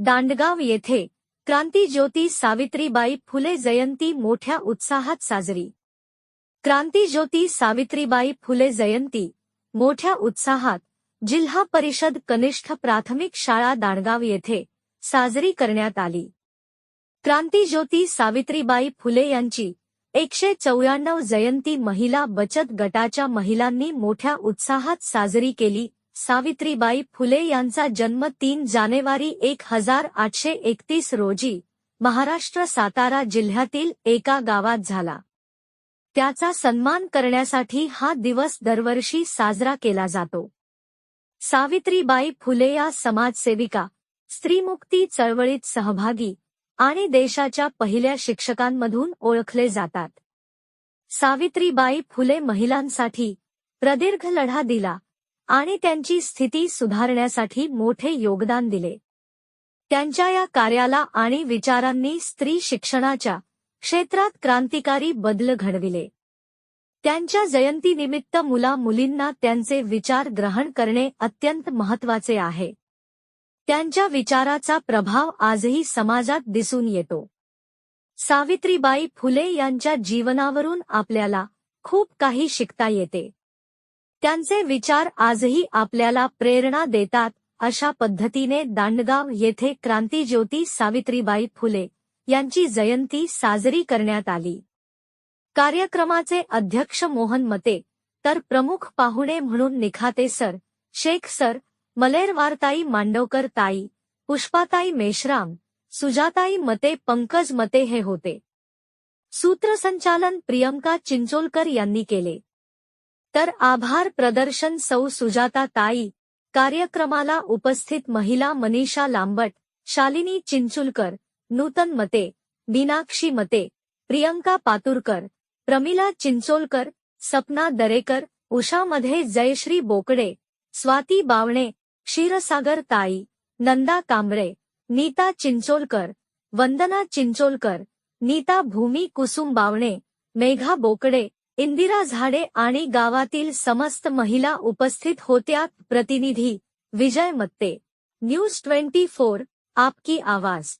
दांडगाव येथे क्रांतीज्योती सावित्रीबाई फुले जयंती मोठ्या उत्साहात साजरी. क्रांतीज्योती सावित्रीबाई फुले जयंती मोठ्या उत्साहात जिल्हा परिषद कनिष्ठ प्राथमिक शाळा दांडगाव येथे साजरी करण्यात आली. क्रांतीज्योती सावित्रीबाई फुले यांची एकशे चौऱ्याण्णव जयंती महिला बचत गटाच्या महिलांनी मोठ्या उत्साहात साजरी केली सावित्रीबाई फुले यांचा जन्म तीन जानेवारी एक हजार आठशे एकतीस रोजी महाराष्ट्र सातारा जिल्ह्यातील एका गावात झाला. त्याचा सन्मान करण्यासाठी हा दिवस दरवर्षी साजरा केला जातो. सावित्रीबाई फुले या समाजसेविका स्त्रीमुक्ती चळवळीत सहभागी आणि देशाच्या पहिल्या शिक्षकांमधून ओळखले जातात. सावित्रीबाई फुले महिलांसाठी प्रदीर्घ लढा दिला आणि त्यांची स्थिती सुधारण्यासाठी मोठे योगदान दिले. त्यांच्या या कार्याला आणि विचारांनी स्त्री शिक्षणाच्या क्षेत्रात क्रांतिकारी बदल घडविले. त्यांच्या जयंतीनिमित्त मुला मुलींना त्यांचे विचार ग्रहण करणे अत्यंत महत्त्वाचे आहे. त्यांच्या विचाराचा प्रभाव आजही समाजात दिसून येतो. सावित्रीबाई फुले यांच्या जीवनावरून आपल्याला खूप काही शिकता येते. त्यांचे विचार आजही आपल्याला प्रेरणा देतात अशा पद्धतीने दांडगाव येथे क्रांतीज्योती सावित्रीबाई फुले यांची जयंती साजरी करण्यात आली. कार्यक्रमाचे अध्यक्ष मोहन मते तर प्रमुख पाहुणे म्हणून निखाते सर शेख सर मलेरवारताई मांडवकर ताई पुष्पाताई मेश्राम सुजाताई मते पंकज मते हे होते. सूत्रसंचालन प्रियंका चिंचोलकर यांनी केले. तर आभार प्रदर्शन सौ सुजाता ताई. कार्यक्रमाला उपस्थित महिला मनीषा लांबट शालिनी चिंचुलकर नूतन मते मीनाक्षी मते प्रियंका पातुरकर प्रमिला चिंचोलकर सपना दरेकर उषामध्ये जयश्री बोकडे स्वाती बावणे क्षीरसागर ताई नंदा कांबळे नीता चिंचोलकर वंदना चिंचोलकर नीता भूमी कुसुम बावणे मेघा बोकडे इंदिरा झाडे आणि गावातील समस्त महिला उपस्थित होत्या. प्रतिनिधी Vijay Matte. News twenty four आपकी आवाज.